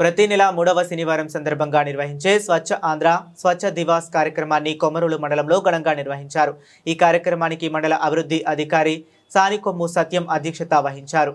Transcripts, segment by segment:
ప్రతి నెల మూడవ శనివారం సందర్భంగా నిర్వహించే స్వచ్ఛ ఆంధ్ర స్వచ్ఛ దివాస్ కార్యక్రమాన్ని కొమరులు మండలంలో ఘనంగా నిర్వహించారు. ఈ కార్యక్రమానికి మండల అభివృద్ధి అధికారి సానికొమ్ము సత్యం అధ్యక్షత వహించారు.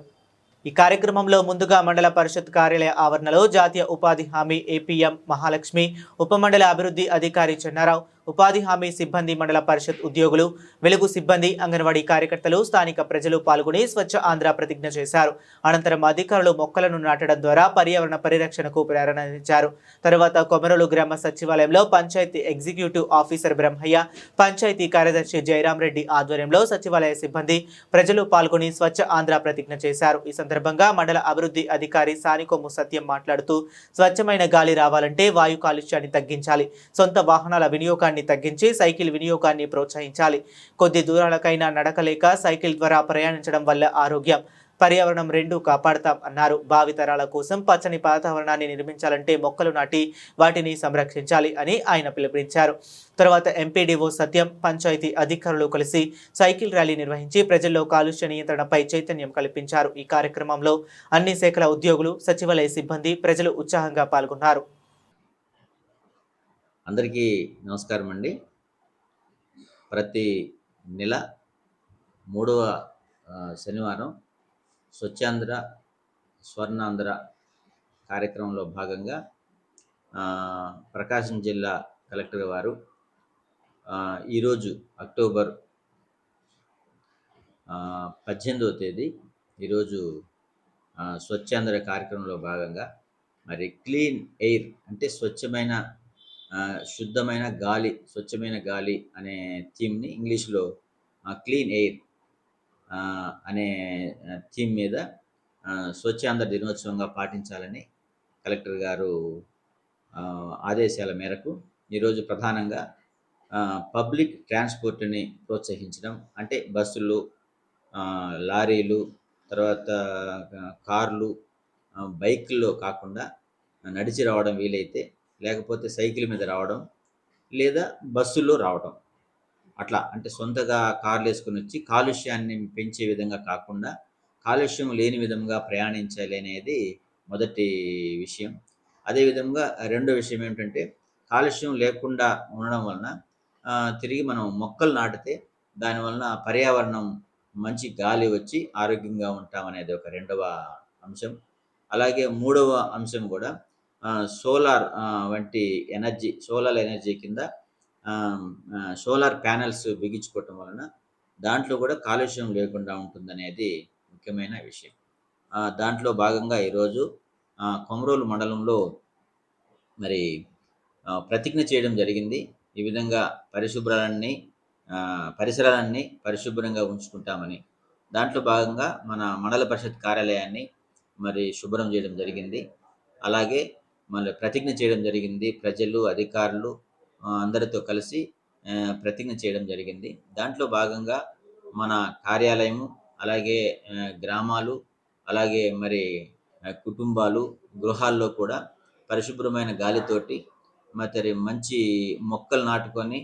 ఈ కార్యక్రమంలో ముందుగా మండల పరిషత్ కార్యాలయ ఆవరణలో జాతీయ ఉపాధి హామీ ఏపీఎం మహాలక్ష్మి ఉపమండల అభివృద్ధి అధికారి చెన్నారావు ఉపాధి హామీ సిబ్బంది మండల పరిషత్ ఉద్యోగులు వెలుగు సిబ్బంది అంగన్వాడీ కార్యకర్తలు స్థానిక ప్రజలు పాల్గొని స్వచ్ఛ ఆంధ్ర ప్రతిజ్ఞ చేశారు. అనంతరం అధికారులు మొక్కలను నాటడం ద్వారా పర్యావరణ పరిరక్షణకు ప్రేరణించారు తరువాత కొమరలు గ్రామ సచివాలయంలో పంచాయతీ ఎగ్జిక్యూటివ్ ఆఫీసర్ బ్రహ్మయ్య పంచాయతీ కార్యదర్శి జయరాం రెడ్డి ఆధ్వర్యంలో సచివాలయ సిబ్బంది ప్రజలు పాల్గొని స్వచ్ఛ ఆంధ్ర ప్రతిజ్ఞ చేశారు. ఈ సందర్భంగా మండల అభివృద్ధి అధికారి సానికొమ్ము సత్యం మాట్లాడుతూ స్వచ్ఛమైన గాలి రావాలంటే వాయు కాలుష్యాన్ని తగ్గించాలి. సొంత వాహనాల వినియోగాన్ని తగ్గించి సైకిల్ వినియోగాన్ని ప్రోత్సహించాలి. కొద్ది దూరాలకైనా నడకలేక సైకిల్ ద్వారా ప్రయాణించడం వల్ల ఆరోగ్యం పర్యావరణం రెండు కాపాడతాం అన్నారు. భావితరాల కోసం పచ్చని వాతావరణాన్ని నిర్మించాలంటే మొక్కలు నాటి వాటిని సంరక్షించాలి అని ఆయన పిలుపునిచ్చారు. తర్వాత ఎంపీడీఓ సత్యం పంచాయతీ అధికారులు కలిసి సైకిల్ ర్యాలీ నిర్వహించి ప్రజల్లో కాలుష్య నియంత్రణపై చైతన్యం కల్పించారు. ఈ కార్యక్రమంలో అన్ని శాఖల ఉద్యోగులు సచివాలయ సిబ్బంది ప్రజలు ఉత్సాహంగా పాల్గొన్నారు. అందరికీ నమస్కారం అండి. ప్రతి నెల మూడవ శనివారం స్వచ్ఛాంధ్ర స్వర్ణాంధ్ర కార్యక్రమంలో భాగంగా ప్రకాశం జిల్లా కలెక్టర్ వారు ఈరోజు అక్టోబర్ పద్దెనిమిదవ తేదీ ఈరోజు స్వచ్ఛాంధ్ర కార్యక్రమంలో భాగంగా మరి క్లీన్ ఎయిర్ అంటే స్వచ్ఛమైన శుద్ధమైన గాలి స్వచ్ఛమైన గాలి అనే థీమ్ని ఇంగ్లీష్లో క్లీన్ ఎయిర్ అనే థీమ్ మీద ఆ, స్వచ్ఛాంధ్ర దినోత్సవంగా పాటించాలని కలెక్టర్ గారు ఆదేశాల మేరకు ఈరోజు ప్రధానంగా పబ్లిక్ ట్రాన్స్పోర్ట్ని ప్రోత్సహించడం అంటే బస్సులు లారీలు తర్వాత కార్లు బైక్లో బైకుల్లో కాకుండా నడిచి రావడం వీలైతే లేకపోతే సైకిల్ మీద రావడం లేదా బస్సుల్లో రావడం. అట్లా అంటే సొంతగా కార్లు వేసుకుని వచ్చి కాలుష్యాన్ని పెంచే విధంగా కాకుండా కాలుష్యం లేని విధంగా ప్రయాణించాలి అనేది మొదటి విషయం. అదేవిధంగా రెండో విషయం ఏమిటంటే కాలుష్యం లేకుండా ఉండడం వలన తిరిగి మనం మొక్కలు నాటితే దానివలన పర్యావరణం మంచి గాలి వచ్చి ఆరోగ్యంగా ఉంటాం అనేది ఒక రెండవ అంశం. అలాగే మూడవ అంశం కూడా సోలార్ వంటి ఎనర్జీ సోలార్ ఎనర్జీ కింద సోలార్ ప్యానెల్స్ బిగించుకోవటం వలన దాంట్లో కూడా కాలుష్యం లేకుండా ఉంటుందనేది ముఖ్యమైన విషయం. దాంట్లో భాగంగా ఈరోజు కొమరోలు మండలంలో మరి ప్రతిజ్ఞ చేయడం జరిగింది. ఈ విధంగా పరిశుభ్రాలన్నీ పరిసరాలన్నీ పరిశుభ్రంగా ఉంచుకుంటామని. దాంట్లో భాగంగా మన మండల పరిషత్ కార్యాలయాన్ని మరి శుభ్రం చేయడం జరిగింది. అలాగే మళ్ళీ ప్రతిజ్ఞ చేయడం జరిగింది. ప్రజలు అధికారులు అందరితో కలిసి ప్రతిజ్ఞ చేయడం జరిగింది. దాంట్లో భాగంగా మన కార్యాలయము అలాగే గ్రామాలు అలాగే మరి కుటుంబాలు గృహాల్లో కూడా పరిశుభ్రమైన గాలితోటి మరి మంచి మొక్కలు నాటుకొని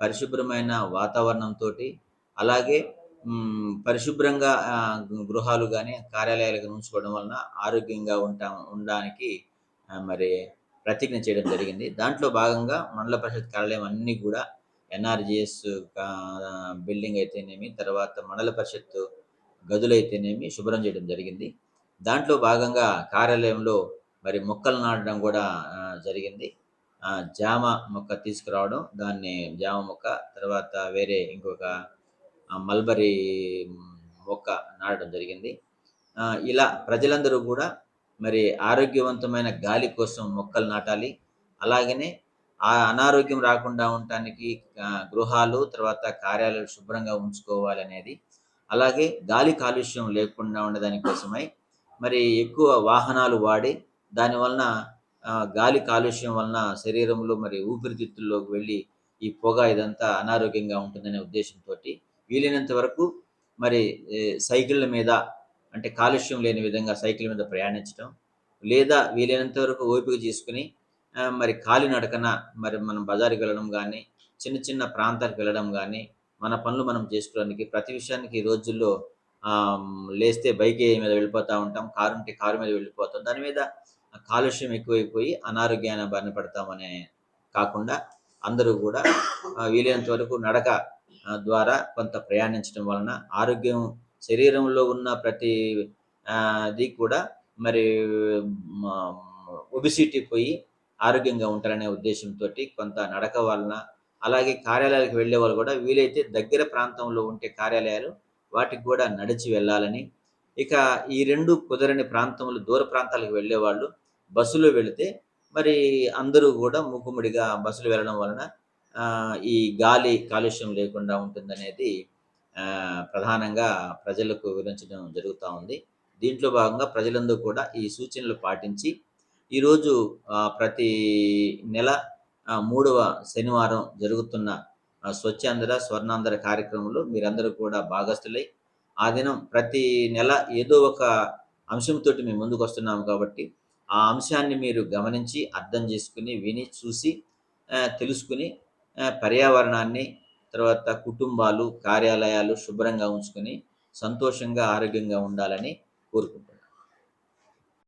పరిశుభ్రమైన వాతావరణంతో అలాగే పరిశుభ్రంగా గృహాలు కానీ కార్యాలయాలు ఉంచుకోవడం వలన ఆరోగ్యంగా ఉంటాం ఉండడానికి మరి ప్రతిజ్ఞ చేయడం జరిగింది. దాంట్లో భాగంగా మండల పరిషత్ కార్యాలయం అన్నీ కూడా ఎన్ఆర్జిఎస్ బిల్డింగ్ అయితేనేమి తర్వాత మండల పరిషత్ గదులు అయితేనేమి శుభ్రం చేయడం జరిగింది. దాంట్లో భాగంగా కార్యాలయంలో మరి మొక్కలు నాటడం కూడా జరిగింది. జామ మొక్క తీసుకురావడం దాన్ని జామ మొక్క తర్వాత వేరే ఇంకొక మల్బరీ మొక్క నాటడం జరిగింది. ఇలా ప్రజలందరూ కూడా మరి ఆరోగ్యవంతమైన గాలి కోసం మొక్కలు నాటాలి. అలాగనే ఆ అనారోగ్యం రాకుండా ఉండటానికి గృహాలు తర్వాత కార్యాలయాలు శుభ్రంగా ఉంచుకోవాలి అనేది. అలాగే గాలి కాలుష్యం లేకుండా ఉండదాని కోసమై మరి ఎక్కువ వాహనాలు వాడి దాని వలన గాలి కాలుష్యం వలన శరీరంలో మరి ఊపిరితిత్తుల్లోకి వెళ్ళి ఈ పొగ ఇదంతా అనారోగ్యంగా ఉంటుందనే ఉద్దేశంతో వీలైనంత వరకు మరి సైకిళ్ళ మీద అంటే కాలుష్యం లేని విధంగా సైకిల్ మీద ప్రయాణించడం లేదా వీలైనంత వరకు ఓపిక చేసుకుని మరి మరి కాలినడకన మరి మనం బజారుకి వెళ్ళడం కానీ చిన్న చిన్న ప్రాంతాలకు వెళ్ళడం కానీ మన పనులు మనం చేసుకోవడానికి ప్రతి విషయానికి ఈ రోజుల్లో లేస్తే బైక్ మీద వెళ్ళిపోతూ ఉంటాం కారు ఉంటే కారు మీద వెళ్ళిపోతాం. దాని మీద కాలుష్యం ఎక్కువైపోయి అనారోగ్యాన్ని బారిన పడతామనే కాకుండా అందరూ కూడా వీలైనంత వరకు నడక ద్వారా కొంత ప్రయాణించడం వలన ఆరోగ్యం శరీరంలో ఉన్న ప్రతి అది కూడా మరి ఒబిసిటీ పోయి ఆరోగ్యంగా ఉంటారనే ఉద్దేశంతో కొంత నడక వలన అలాగే కార్యాలయాలకు వెళ్ళే వాళ్ళు కూడా వీలైతే దగ్గర ప్రాంతంలో ఉంటే కార్యాలయాలు వాటికి కూడా నడిచి వెళ్ళాలని. ఇక ఈ రెండు కుదరని ప్రాంతములు దూర ప్రాంతాలకు వెళ్ళే వాళ్ళు బస్సులో వెళితే మరి అందరూ కూడా మూకుముడిగా బస్సులు వెళ్ళడం వలన ఈ గాలి కాలుష్యం లేకుండా ఉంటుందనేది ప్రధానంగా ప్రజలకు వివరించడం జరుగుతూ ఉంది. దీంట్లో భాగంగా ప్రజలందరూ కూడా ఈ సూచనలు పాటించి ఈరోజు ప్రతి నెల మూడవ శనివారం జరుగుతున్న స్వచ్ఛాంధ్ర స్వర్ణాంధ్ర కార్యక్రమంలో మీరందరూ కూడా భాగస్థులై ఆ దినం ప్రతి నెల ఏదో ఒక అంశంతో మేము ముందుకు వస్తున్నాము కాబట్టి ఆ అంశాన్ని మీరు గమనించి అర్థం చేసుకుని విని చూసి తెలుసుకుని పర్యావరణాన్ని తర్వాత కుటుంబాలు కార్యాలయాలు శుభ్రంగా ఉంచుకొని సంతోషంగా ఆరోగ్యంగా ఉండాలని కోరుకుంటున్నాను.